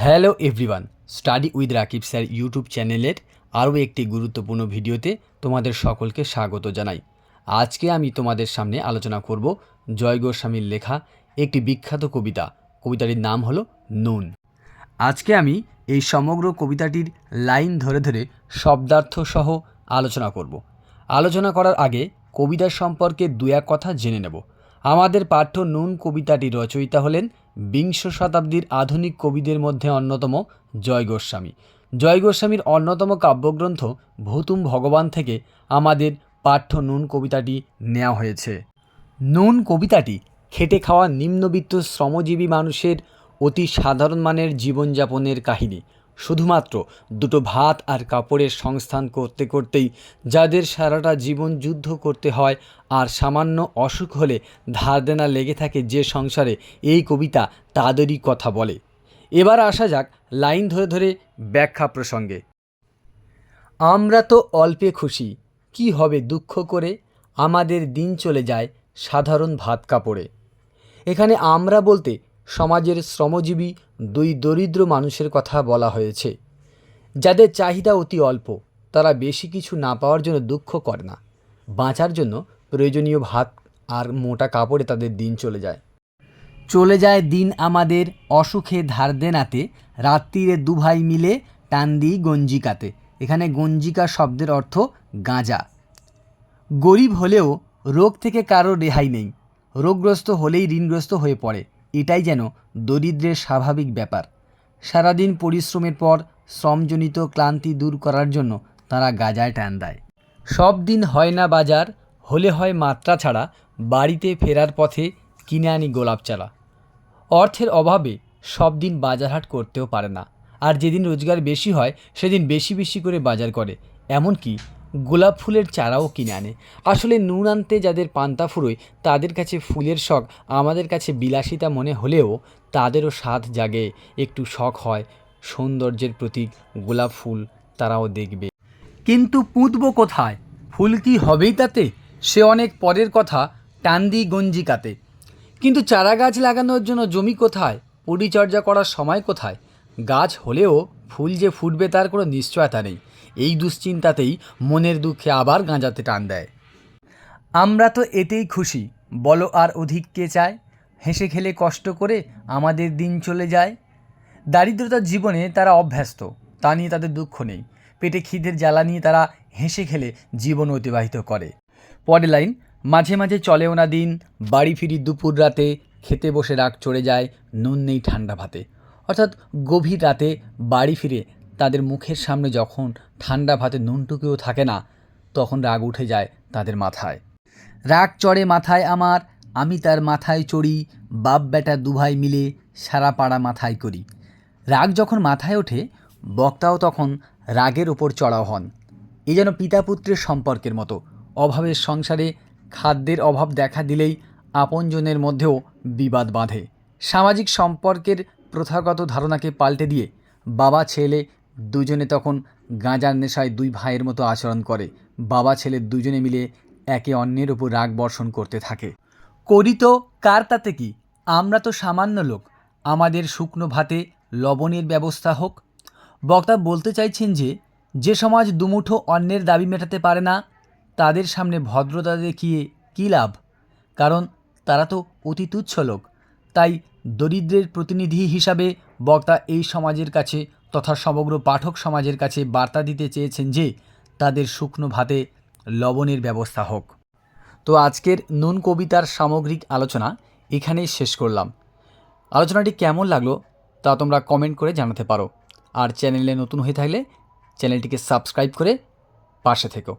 Hello everyone study with Rakib sir YouTube চ্যানেলের আরও একটি গুরুত্বপূর্ণ ভিডিওতে তোমাদের সকলকে স্বাগত জানাই। আজকে আমি তোমাদের সামনে আলোচনা করব জয় গোস্বামীর লেখা একটি বিখ্যাত কবিতা। কবিতাটির নাম হলো নুন। আজকে আমি এই সমগ্র কবিতাটির লাইন ধরে ধরে শব্দার্থ সহ আলোচনা করব। আলোচনা করার আগে কবিতা সম্পর্কে দু এক কথা জেনে নেব। আমাদের পাঠ্য নুন কবিতাটির রচয়িতা হলেন বিংশ শতাব্দীর আধুনিক কবিদের মধ্যে অন্যতম জয় গোস্বামী। জয় গোস্বামীর অন্যতম কাব্যগ্রন্থ ভূতুম ভগবান থেকে আমাদের পাঠ্য নুন কবিতাটি নেওয়া হয়েছে। নুন কবিতাটি খেটে খাওয়া নিম্নবিত্ত শ্রমজীবী মানুষের অতি সাধারণ মানের জীবনযাপনের কাহিনী। শুধুমাত্র দুটো ভাত আর কাপড়ের সংস্থান করতে করতেই যাদের সারাটা জীবন যুদ্ধ করতে হয় আর সামান্য অসুখ হলে ধার দেনা লেগে থাকে যে সংসারে, এই কবিতা তাদেরই কথা বলে। এবার আসা যাক লাইন ধরে ধরে ব্যাখ্যা প্রসঙ্গে। আমরা তো অল্পে খুশি, কি হবে দুঃখ করে? আমাদের দিন চলে যায় সাধারণ ভাত কাপড়ে। এখানে আমরা বলতে সমাজের শ্রমজীবী দুই দরিদ্র মানুষের কথা বলা হয়েছে। যাদের চাহিদা অতি অল্প, তারা বেশি কিছু না পাওয়ার জন্য দুঃখ করে না। বাঁচার জন্য প্রয়োজনীয় ভাত আর মোটা কাপড়ে তাদের দিন চলে যায়। চলে যায় দিন আমাদের অসুখে ধার দেনাতে, রাত্রিরে দুভাই মিলে টান দিই গঞ্জিকাতে। এখানে গঞ্জিকা শব্দের অর্থ গাঁজা। গরিব হলেও রোগ থেকে কারও রেহাই নেই। রোগগ্রস্ত হলেই ঋণগ্রস্ত হয়ে পড়ে। এটাই যেন দরিদ্রের স্বাভাবিক ব্যাপার। সারাদিন পরিশ্রমের পর শ্রমজনিত ক্লান্তি দূর করার জন্য তারা গাজায় টান দেয়। সব দিন হয় না বাজার, হলে হয় মাত্রা ছাড়া, বাড়িতে ফেরার পথে কিনে আনি গোলাপ চারা। অর্থের অভাবে সব দিন বাজারহাট করতেও পারে না। আর যেদিন রোজগার বেশি হয়, সেদিন বেশি বেশি করে বাজার করে। এমনকি গোলাপ ফুলের চারাও কিনে আনে। আসলে নুন আনতে যাদের পান্তা ফুরোয়, তাদের কাছে ফুলের শখ, আমাদের কাছে বিলাসিতা মনে হলেও তাদেরও স্বাদ জাগে। একটু শখ হয়, সৌন্দর্যের প্রতীক গোলাপ ফুল তারাও দেখবে। কিন্তু পুঁতব কোথায়? ফুল কি হবেই তাতে? সে অনেক পরের কথা টান্দি গঞ্জিকাতে। কিন্তু চারা গাছ লাগানোর জন্য জমি কোথায়? পরিচর্যা করার সময় কোথায়? গাছ হলেও ফুল যে ফুটবে তার কোনো নিশ্চয়তা নেই। এই দুশ্চিন্তাতেই মনের দুঃখে আবার গাঁজাতে টান দেয়। আমরা তো এতেই খুশি, বলো আর অধিক কে চায়? হেসে খেলে কষ্ট করে আমাদের দিন চলে যায়। দারিদ্রতার জীবনে তারা অভ্যস্ত, তা নিয়ে তাদের দুঃখ নেই। পেটে খিদের জ্বালা নিয়ে তারা হেসে খেলে জীবন অতিবাহিত করে। পরের লাইন, মাঝে মাঝে চলেও না দিন, বাড়ি ফিরি দুপুর রাতে, খেতে বসে রাগ চড়ে যায়, নুন নেই ঠান্ডা ভাতে। অর্থাৎ গভীর রাতে বাড়ি ফিরে তাদের মুখের সামনে যখন ঠান্ডা ভাতে নুনটুকুও থাকে না, তখন রাগ উঠে যায় তাদের মাথায়। রাগ চড়ে মাথায় আমার, আমি তার মাথায় চড়ি, বাপ বেটা দুভাই মিলে সারা পাড়া মাথায় করি। রাগ যখন মাথায় ওঠে, বক্তাও তখন রাগের ওপর চড়াও হন। এ যেন পিতা পুত্রের সম্পর্কের মতো, অভাবের সংসারে খাদ্যের অভাব দেখা দিলেই আপনজনের মধ্যেও বিবাদ বাঁধে। সামাজিক সম্পর্কের প্রথাগত ধারণাকে পাল্টে দিয়ে বাবা ছেলে দুজনে তখন গাঁজার নেশায় দুই ভাইয়ের মতো আচরণ করে। বাবা ছেলে দুজনে মিলে একে অন্যের উপর রাগ বর্ষণ করতে থাকে। করি তো কার তাতে কি? আমরা তো সামান্য লোক। আমাদের শুকনো ভাতে লবণের ব্যবস্থা হোক। বক্তা বলতে চাইছেন যে যে সমাজ দুমুঠো অন্যের দাবি মেটাতে পারে না, তাদের সামনে ভদ্রতা দেখিয়ে কী লাভ? কারণ তারা তো অতি তুচ্ছ লোক। তাই দরিদ্রের প্রতিনিধি হিসাবে বক্তা এই সমাজের কাছে তথা সমগ্র পাঠক সমাজের কাছে বার্তা দিতে চেয়েছেন যে, তাদের শুকনো ভাতে লবণের ব্যবস্থা হোক। তো আজকের নুন কবিতার সামগ্রিক আলোচনা এখানেই শেষ করলাম। আলোচনাটি কেমন লাগল তা তোমরা কমেন্ট করে জানাতে পারো। আর চ্যানেলে নতুন হয়ে থাকলে চ্যানেলটিকে সাবস্ক্রাইব করে পাশে থেকো।